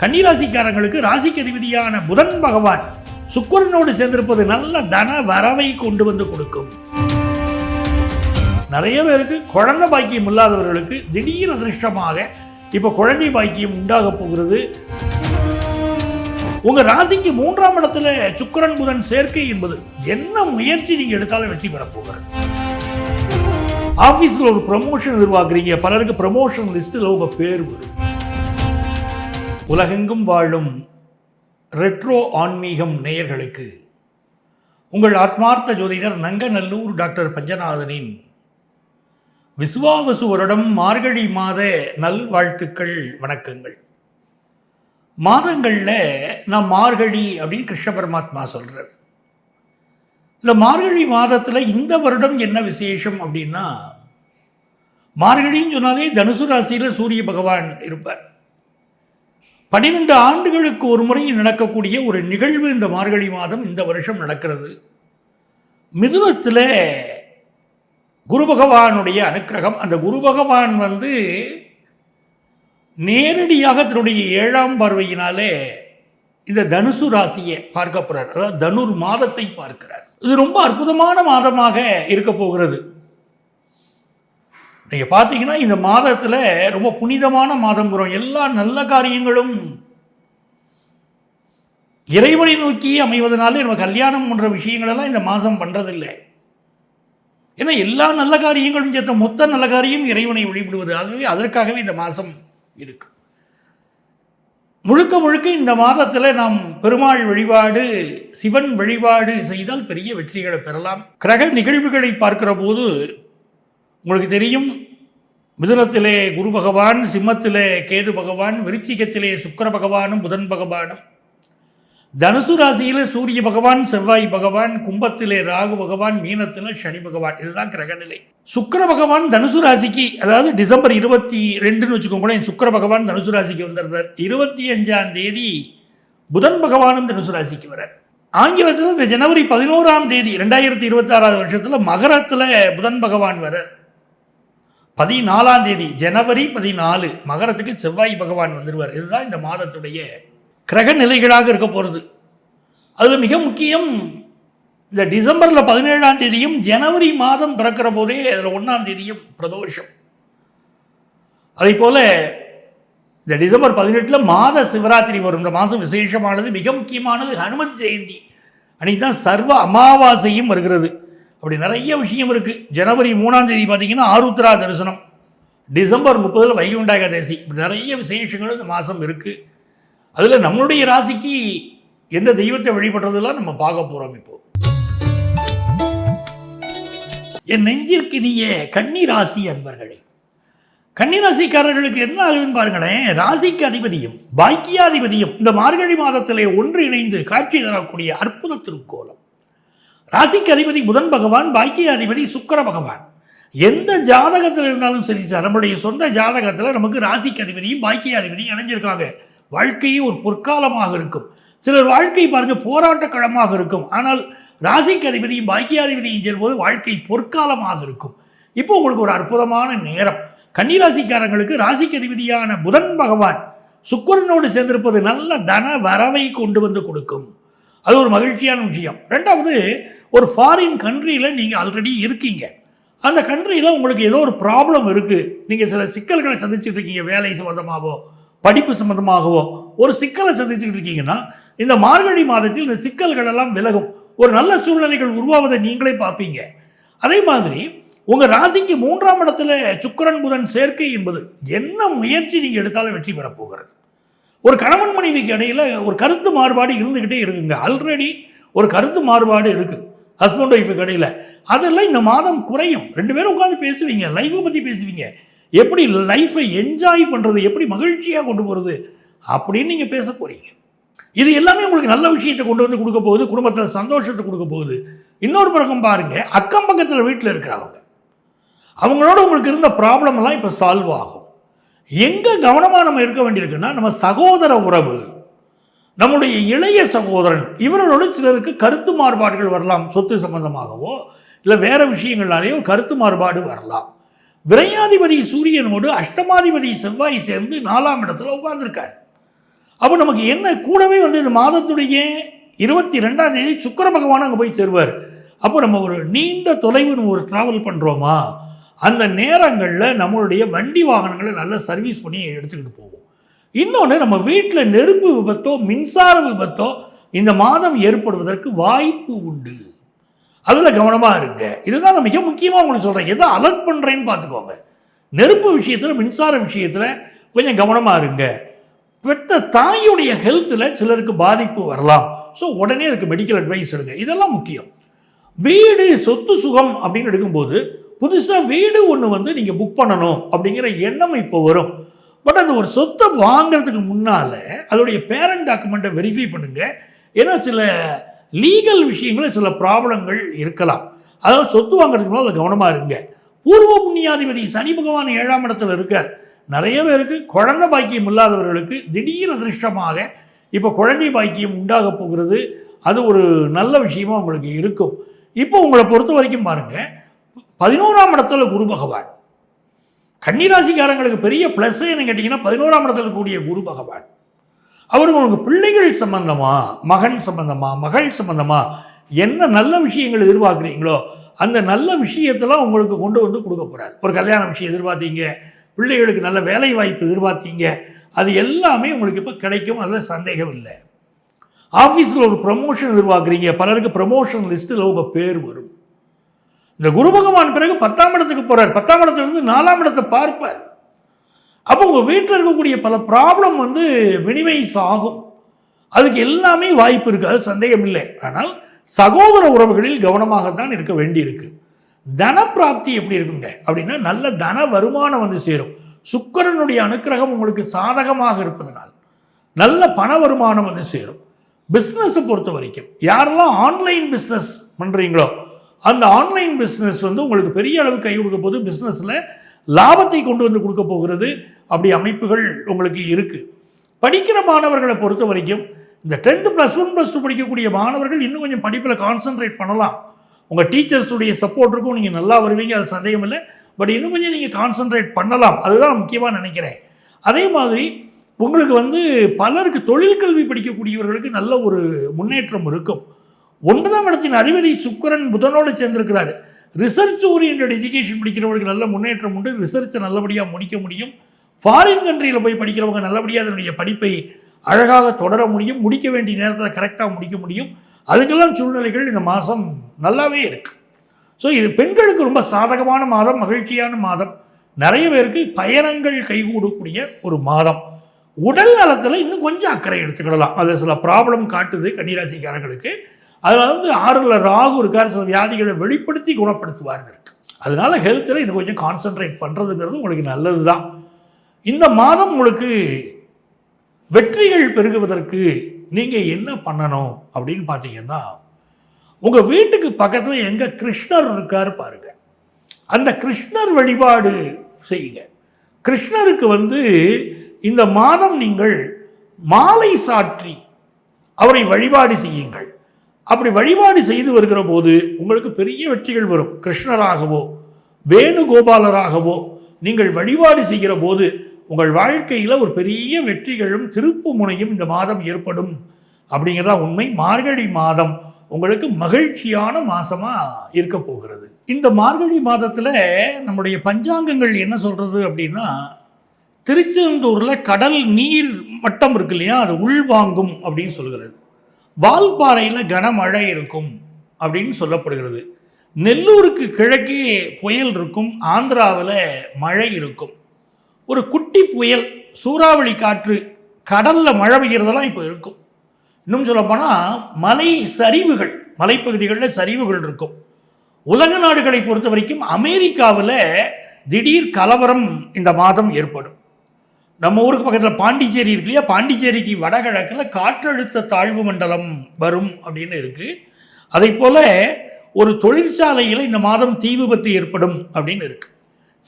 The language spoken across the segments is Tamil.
கன்னிராசிக்காரங்களுக்கு ராசிக்கு அதிபதியான புதன் பகவான் சுக்கரனோடு சேர்ந்திருப்பது நல்ல தன வரவை கொண்டு வந்து கொடுக்கும். நிறைய பேருக்கு குழந்தை பாக்கியம் இல்லாதவர்களுக்கு திடீர் அதிர்ஷ்டமாக இப்போ குழந்தை பாக்கியம் உண்டாக போகிறது. உங்க ராசிக்கு மூன்றாம் இடத்துல சுக்கரன் புதன் சேர்க்கை என்பது என்ன முயற்சி நீங்க எடுத்தாலும் வெற்றி பெற போகிறது. ஆபீஸ்ல ஒரு ப்ரமோஷன் எதிர்பார்க்குறீங்க பலருக்கு ப்ரமோஷன் லிஸ்ட்டில் உங்கள் பேர் வரும். உலகெங்கும் வாழும் ரெட்ரோ ஆன்மீகம் நேயர்களுக்கு உங்கள் ஆத்மார்த்த ஜோதிடர் நங்கநல்லூர் டாக்டர் பஞ்சநாதனின் விசுவாவசு வருடம் மார்கழி மாத நல்வாழ்த்துக்கள் வணக்கங்கள். மாதங்களில் நான் மார்கழி அப்படின்னு கிருஷ்ண பரமாத்மா சொல்கிறார் இந்த மார்கழி மாதத்தில் இந்த வருடம் என்ன விசேஷம் அப்படின்னா மார்கழின்னு சொன்னாலே தனுசு ராசியில் சூரிய பகவான் இருப்பார். பன்னிரெண்டு ஆண்டுகளுக்கு ஒரு முறை நடக்கக்கூடிய ஒரு நிகழ்வு இந்த மார்கழி மாதம் இந்த வருஷம் நடக்கிறது. மிதுனத்தில் குரு பகவானுடைய அனுக்கிரகம். அந்த குரு பகவான் வந்து நேரடியாக தன்னுடைய ஏழாம் பார்வையினாலே இந்த தனுசு ராசியை பார்க்க போகிறார் அதாவது தனுர் மாதத்தை பார்க்கிறார். இது ரொம்ப அற்புதமான மாதமாக இருக்க போகிறது. நீங்கள் பார்த்தீங்கன்னா இந்த மாதத்தில் ரொம்ப புனிதமான மாதம்ங்கிறோம் எல்லா நல்ல காரியங்களும் இறைவனை நோக்கி அமைவதனாலே நம்ம கல்யாணம் போன்ற விஷயங்களெல்லாம் இந்த மாதம் பண்ணுறதில்லை ஏன்னா எல்லா நல்ல காரியங்களும் சேர்த்த மொத்த நல்ல காரியம் இறைவனை வழிபடுவது. ஆகவே அதற்காகவே இந்த மாதம் இருக்கு. முழுக்க முழுக்க இந்த மாதத்தில் நாம் பெருமாள் வழிபாடு சிவன் வழிபாடு செய்தால் பெரிய வெற்றிகளை பெறலாம். கிரக நிகழ்வுகளை பார்க்கிற போது உங்களுக்கு தெரியும் மிதுனத்திலே குரு பகவான் சிம்மத்திலே கேது பகவான் விருச்சிகத்திலே சுக்கர பகவானும் புதன் பகவானும். தனுசு ராசியில் சூரிய பகவான் செவ்வாய் பகவான் கும்பத்திலே ராகு பகவான் மீனத்தில் சனி பகவான். இதுதான் கிரகநிலை. சுக்கர பகவான் தனுசு ராசிக்கு அதாவது டிசம்பர் இருபத்தி ரெண்டுன்னு வச்சுக்கோங்களேன் சுக்கிர பகவான் தனுசு ராசிக்கு வந்துடுறார். இருபத்தி அஞ்சாம் தேதி புதன் பகவானும் தனுசு ராசிக்கு வரார் ஆங்கிலத்தில் இந்த ஜனவரி பதினோராம் தேதி ரெண்டாயிரத்தி இருபத்தாறாவது வருஷத்தில் மகரத்தில் புதன் பகவான் வரார் பதினாலாம் தேதி ஜனவரி பதினாலு மகரத்துக்கு செவ்வாய் பகவான் வந்துடுவார் இதுதான் இந்த மாதத்துடைய கிரக நிலைகளாக இருக்க போகிறது அதில் மிக முக்கியம் இந்த டிசம்பரில் பதினேழாம் தேதியும் ஜனவரி மாதம் பிறக்கிற போதே அதில் ஒன்றாம் தேதியும் பிரதோஷம். அதே போல் இந்த டிசம்பர் பதினெட்டில் மாத சிவராத்திரி வரும். இந்த மாதம் விசேஷமானது மிக முக்கியமானது ஹனுமன் ஜெயந்தி. அன்றைக்கி தான் சர்வ அமாவாசையும் வருகிறது. அப்படி நிறைய விஷயம் இருக்குது ஜனவரி மூணாம் தேதி பார்த்தீங்கன்னா ஆருத்ரா தரிசனம். டிசம்பர் முப்பதில் வைகுண்டாக தேசி. இப்படி நிறைய விசேஷங்கள் இந்த மாதம் இருக்குது அதில் நம்மளுடைய ராசிக்கு எந்த தெய்வத்தை வழிபடுறதெல்லாம் நம்ம பார்க்க போகிறோம் இப்போ. என் நெஞ்சிற்கினிய கன்னி ராசி அன்பர்களே. கன்னிராசிக்காரர்களுக்கு என்ன ஆகுதுன்னு பாருங்களேன். ராசிக்கு அதிபதியும் பாக்கியாதிபதியும் இந்த மார்கழி மாதத்திலே ஒன்று இணைந்து காட்சி தரக்கூடிய அற்புத திருக்கோலம். ராசிக்கு அதிபதி புதன் பகவான் பாக்கியாதிபதி சுக்கிர பகவான். எந்த ஜாதகத்தில் இருந்தாலும் சரி சார் நம்மளுடைய சொந்த ஜாதகத்தில் நமக்கு ராசிக்கு அதிபதியும் பாக்கிய அதிபதியும் இணைஞ்சிருக்காங்க. வாழ்க்கையே ஒரு பொற்காலமாக இருக்கும். சிலர் வாழ்க்கை பாருங்க போராட்டக்களமாக இருக்கும். ஆனால் ராசிக்கு அதிபதியும் பாக்கியாதிபதியும் சேரும்போது வாழ்க்கை பொற்காலமாக இருக்கும். இப்போ உங்களுக்கு ஒரு அற்புதமான நேரம். கன்னிராசிக்காரங்களுக்கு ராசிக்கு அதிபதியான புதன் பகவான் சுக்கிரனோடு சேர்ந்திருப்பது நல்ல தன வரவை கொண்டு வந்து கொடுக்கும். அது ஒரு மகிழ்ச்சியான விஷயம். ரெண்டாவது ஒரு ஃபாரின் கண்ட்ரியில் நீங்கள் ஆல்ரெடி இருக்கீங்க. அந்த கண்ட்ரியில் உங்களுக்கு ஏதோ ஒரு ப்ராப்ளம் இருக்குது நீங்கள் சில சிக்கல்களை சந்திச்சுட்டு இருக்கீங்க வேலை சம்மந்தமாகவோ படிப்பு சம்மந்தமாகவோ ஒரு சிக்கலை சந்திச்சுட்டு இருக்கீங்கன்னா இந்த மார்கழி மாதத்தில் இந்த சிக்கல்கள் எல்லாம் விலகும். ஒரு நல்ல சூழ்நிலைகள் உருவாவதை நீங்களே பார்ப்பீங்க. அதே மாதிரி உங்கள் ராசிக்கு மூன்றாம் இடத்துல சுக்கரன் புதன் சேர்க்கை என்பது என்ன முயற்சி நீங்கள் எடுத்தாலும் வெற்றி பெறப் போகிறது. ஒரு கணவன் மனைவிக்கு இடையில் ஒரு கருத்து மாறுபாடு இருந்துக்கிட்டே இருக்குங்க. ஆல்ரெடி ஒரு கருத்து மாறுபாடு இருக்குது ஹஸ்பண்ட் ஒய்ஃபுக்கு இடையில். அதெல்லாம் இந்த மாதம் குறையும். ரெண்டு பேரும் உட்காந்து பேசுவீங்க. லைஃப்பை பற்றி பேசுவீங்க. எப்படி லைஃப்பை என்ஜாய் பண்ணுறது எப்படி மகிழ்ச்சியாக கொண்டு போகிறது அப்படின்னு நீங்கள் பேச போகிறீங்க இது எல்லாமே உங்களுக்கு நல்ல விஷயத்தை கொண்டு வந்து கொடுக்க போகுது. குடும்பத்தில் சந்தோஷத்தை கொடுக்க போகுது. இன்னொரு பக்கம் பாருங்கள் அக்கம் பக்கத்தில் வீட்டில் இருக்கிறவங்க. அவங்களோட உங்களுக்கு இருந்த ப்ராப்ளம் எல்லாம் இப்போ சால்வ் ஆகும். எங்கே கவனமாக நம்ம இருக்க வேண்டியிருக்குன்னா நம்ம சகோதர உறவு. நம்முடைய இளைய சகோதரன் இவர்களோடு சிலருக்கு கருத்து மாறுபாடுகள் வரலாம் சொத்து சம்பந்தமாகவோ இல்லை வேறு விஷயங்களாலேயோ கருத்து மாறுபாடு வரலாம். விரையாதிபதி சூரியனோடு அஷ்டமாதிபதி செவ்வாய் சேர்ந்து நாலாம் இடத்துல உட்கார்ந்துருக்கார். அப்போ நமக்கு என்ன கூடவே வந்து இந்த மாதத்துடைய இருபத்தி ரெண்டாம் தேதி சுக்கிர பகவான் அங்கே போய் சேருவார். அப்போ நம்ம ஒரு நீண்ட தொலைவு ஒரு ட்ராவல் பண்ணுறோமா அந்த நேரங்களில் நம்மளுடைய வண்டி வாகனங்களை நல்லா சர்வீஸ் பண்ணி எடுத்துக்கிட்டு போவோம். இன்னொன்று நம்ம வீட்டில் நெருப்பு விபத்தோ மின்சார விபத்தோ இந்த மாதம் ஏற்படுவதற்கு வாய்ப்பு உண்டு. அதில் கவனமாக இருங்க. இதுதான் நான் மிக முக்கியமாக உங்களுக்கு சொல்கிறேன் எதை அலர்ட் பண்ணுறேன்னு பார்த்துக்கோங்க. நெருப்பு விஷயத்தில் மின்சார விஷயத்தில் கொஞ்சம் கவனமாக இருங்க. பெற்ற தாயுடைய ஹெல்த்தில் சிலருக்கு பாதிப்பு வரலாம். ஸோ உடனே அதுக்கு மெடிக்கல் அட்வைஸ் எடுங்க. இதெல்லாம் முக்கியம். வீடு சொத்து சுகம் அப்படின்னு எடுக்கும்போது புதுசாக வீடு ஒன்று வந்து நீங்கள் புக் பண்ணணும் அப்படிங்கிற எண்ணம் இப்போ வரும். பட் அந்த ஒரு சொத்தை வாங்குறதுக்கு முன்னால் அதோடைய பேரண்ட் டாக்குமெண்ட்டை வெரிஃபை பண்ணுங்கள் ஏன்னா சில லீகல் விஷயங்களில் சில ப்ராப்ளங்கள் இருக்கலாம். அதனால் சொத்து வாங்குறதுக்கு முன்னால் அதில் கவனமாக இருங்க. பூர்வ புண்ணியாதிபதி சனி பகவான் ஏழாம் இடத்துல இருக்கார். நிறைய பேருக்கு குழந்தை பாக்கியம் இல்லாதவர்களுக்கு திடீர் அதிர்ஷ்டமாக இப்போ குழந்தை பாக்கியம் உண்டாக போகிறது. அது ஒரு நல்ல விஷயமா உங்களுக்கு இருக்கும். இப்போ உங்களை பொறுத்த வரைக்கும் பாருங்கள் பதினோராம் இடத்துல குரு பகவான். கன்னிராசிக்காரங்களுக்கு பெரிய ப்ளஸ் என்ன கேட்டிங்கன்னா பதினோராம் இடத்துல கூடிய குரு பகவான். அவர் உங்களுக்கு பிள்ளைகள் சம்பந்தமா மகன் சம்பந்தமா மகள் சம்பந்தமா என்ன நல்ல விஷயங்கள் எதிர்பார்க்குறீங்களோ அந்த நல்ல விஷயத்தெல்லாம் உங்களுக்கு கொண்டு வந்து கொடுக்க போகிறார் ஒரு கல்யாண விஷயம் எதிர்பார்த்தீங்க பிள்ளைகளுக்கு நல்ல வேலை வாய்ப்பு எதிர்பார்த்தீங்க அது எல்லாமே உங்களுக்கு இப்போ கிடைக்கும் அதில் சந்தேகம் இல்லை. ஆஃபீஸில் ஒரு ப்ரமோஷன் எதிர்பார்க்குறீங்க பலருக்கு ப்ரமோஷன் லிஸ்ட்டில் உங்கள் பேர் வரும். இந்த குரு பகவான் பிறகு பத்தாம் இடத்துக்கு போகிறார் பத்தாம் இடத்துலேருந்து நாலாம் இடத்தை பார்ப்பார். அப்போ உங்கள் வீட்டில் இருக்கக்கூடிய பல ப்ராப்ளம் வந்து மினிமைஸ் ஆகும். அதுக்கு எல்லாமே வாய்ப்பு இருக்குது அது சந்தேகம் இல்லை ஆனால் சகோதர உறவுகளில் கவனமாகத்தான் இருக்க வேண்டியிருக்கு. தனப்பிராப்தி எப்படி இருக்குங்க? அப்படின்னா நல்ல தன வருமானம் வந்து சேரும். சுக்கரனுடைய அனுக்கிரகம் உங்களுக்கு சாதகமாக இருப்பதனால் நல்ல பண வருமானம் வந்து சேரும். பிஸ்னஸை பொறுத்த வரைக்கும். யாரெல்லாம் ஆன்லைன் பிஸ்னஸ் பண்ணுறீங்களோ அந்த ஆன்லைன் பிஸ்னஸ் வந்து உங்களுக்கு பெரிய அளவு கை கொடுக்க போது பிஸ்னஸில் லாபத்தை கொண்டு வந்து கொடுக்க போகிறது. அப்படி அமைப்புகள் உங்களுக்கு இருக்குது படிக்கிற மாணவர்களை பொறுத்த வரைக்கும் இந்த tenth plus one plus two படிக்கக்கூடிய மாணவர்கள் இன்னும் கொஞ்சம் படிப்பில் கான்சென்ட்ரேட் பண்ணலாம். உங்கள் டீச்சர்ஸுடைய சப்போர்ட் இருக்கும் நீங்கள் நல்லா வருவீங்க அது சந்தேகம் இல்லை. பட் இன்னும் கொஞ்சம் நீங்கள் கான்சென்ட்ரேட் பண்ணலாம். அதுதான் முக்கியமாக நினைக்கிறேன். அதே மாதிரி உங்களுக்கு வந்து பலருக்கு தொழில் கல்வி படிக்கக்கூடியவர்களுக்கு நல்ல ஒரு முன்னேற்றம் இருக்கும். ஒன்பதாம் இடத்தின் அதிபதி சுக்கிரன் புதனோடு சேர்ந்திருக்கிறாரு. ரிசர்ச் ஓரியன்ட் எஜுகேஷன் படிக்கிறவர்களுக்கு நல்ல முன்னேற்றம் உண்டு. ரிசர்ச்சை நல்லபடியாக முடிக்க முடியும். ஃபாரின் கண்ட்ரியில் போய் படிக்கிறவங்க நல்லபடியாக அதனுடைய படிப்பை அழகாக தொடர முடியும். முடிக்க வேண்டிய நேரத்தில் கரெக்டாக முடிக்க முடியும். அதுக்கெல்லாம் சூழ்நிலைகள் இந்த மாதம் நல்லாவே இருக்குது ஸோ இது பெண்களுக்கு ரொம்ப சாதகமான மாதம் மகிழ்ச்சியான மாதம். நிறைய பேருக்கு பயணங்கள் கைகூடக்கூடிய ஒரு மாதம். உடல் நலத்தில் இன்னும் கொஞ்சம் அக்கறை எடுத்துக்கிடலாம். அது சில ப்ராப்ளம் காட்டுது கன்னிராசிக்காரங்களுக்கு அதில் வந்து ஆறில் ராகு இருக்கார் சில வியாதிகளை வெளிப்படுத்தி குணப்படுத்துவார்கள். இருக்கு அதனால ஹெல்த்தில் இது கொஞ்சம் கான்சென்ட்ரேட் பண்ணுறதுங்கிறது உங்களுக்கு நல்லது தான் இந்த மாதம் உங்களுக்கு வெற்றிகள் பெருகுவதற்கு நீங்கள் என்ன பண்ணணும் அப்படின்னு பார்த்தீங்கன்னா உங்கள் வீட்டுக்கு பக்கத்தில் எங்கே கிருஷ்ணர் இருக்கார் பாருங்கள் அந்த கிருஷ்ணர் வழிபாடு செய்யுங்க. கிருஷ்ணருக்கு வந்து இந்த மாதம் நீங்கள் மாலை சாற்றி அவரை வழிபாடு செய்யுங்கள். அப்படி வழிபாடு செய்து வருகிற போது உங்களுக்கு பெரிய வெற்றிகள் வரும். கிருஷ்ணராகவோ வேணுகோபாலராகவோ நீங்கள் வழிபாடு செய்கிற போது உங்கள் வாழ்க்கையில் ஒரு பெரிய வெற்றிகளும் திருப்பு முனையும் இந்த மாதம் ஏற்படும். அப்படிங்கிறதா உண்மை. மார்கழி மாதம் உங்களுக்கு மகிழ்ச்சியான மாதமாக இருக்க போகிறது. இந்த மார்கழி மாதத்தில் நம்முடைய பஞ்சாங்கங்கள் என்ன சொல்கிறது அப்படின்னா திருச்செந்தூரில் கடல் நீர் மட்டம் இருக்கு இல்லையா? அது உள்வாங்கும் அப்படின்னு சொல்கிறது. வால்பாறையில் கனமழை இருக்கும் அப்படின்னு சொல்லப்படுகிறது. நெல்லூருக்கு கிழக்கே புயல் இருக்கும் ஆந்திராவில் மழை இருக்கும். ஒரு குட்டி புயல் சூறாவளி காற்று கடலில் மழை பெய்கிறதெல்லாம் இப்போ இருக்கும். இன்னும் சொல்லப்போனால் மலை சரிவுகள் மலைப்பகுதிகளில் சரிவுகள் இருக்கும். உலக நாடுகளை பொறுத்த வரைக்கும் அமெரிக்காவில் திடீர் கலவரம் இந்த மாதம் ஏற்படும். நம்ம ஊருக்கு பக்கத்தில் பாண்டிச்சேரி இருக்கு இல்லையா? பாண்டிச்சேரிக்கு வடகிழக்கில் காற்றழுத்த தாழ்வு மண்டலம் வரும் அப்படின்னு இருக்குது அதை போல் ஒரு தொழிற்சாலையில் இந்த மாதம் தீ விபத்து ஏற்படும் அப்படின்னு இருக்கு.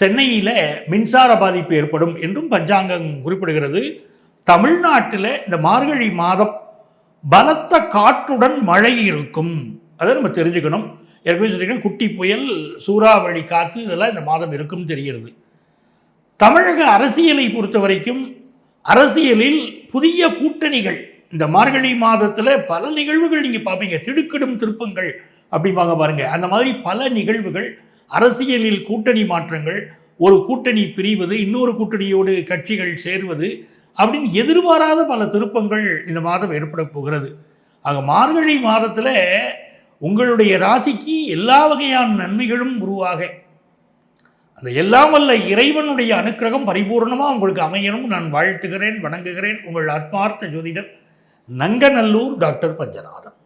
சென்னையில் மின்சார பாதிப்பு ஏற்படும் என்றும் பஞ்சாங்கம் குறிப்பிடுகிறது. தமிழ்நாட்டில் இந்த மார்கழி மாதம் பலத்த காற்றுடன் மழை இருக்கும். அதை நம்ம தெரிஞ்சுக்கணும். ஏற்கனவே சொல்லியிருக்கேன் குட்டி புயல் சூறாவளி காற்று இதெல்லாம் இந்த மாதம் இருக்கும்னு தெரிகிறது. தமிழக அரசியலை பொறுத்த வரைக்கும் அரசியலில் புதிய கூட்டணிகள் இந்த மார்கழி மாதத்தில் பல நிகழ்வுகள் நீங்கள் பார்ப்பீங்க. திடுக்கிடும் திருப்பங்கள் அப்படிம்பாங்க பாருங்க. அந்த மாதிரி பல நிகழ்வுகள் அரசியலில் கூட்டணி மாற்றங்கள் ஒரு கூட்டணி பிரிவது இன்னொரு கூட்டணியோடு கட்சிகள் சேர்வது அப்படின்னு எதிர்பாராத பல திருப்பங்கள் இந்த மாதம் ஏற்பட போகிறது. ஆக மார்கழி மாதத்தில் உங்களுடைய ராசிக்கு எல்லா வகையான நன்மைகளும் உருவாக அந்த எல்லாம் வல்ல இறைவனுடைய அனுக்கிரகம் பரிபூர்ணமாக உங்களுக்கு அமையணும். நான் வாழ்த்துகிறேன் வணங்குகிறேன். உங்கள் ஆத்மார்த்த ஜோதிடர் நங்கநல்லூர் டாக்டர் பஞ்சநாதன்.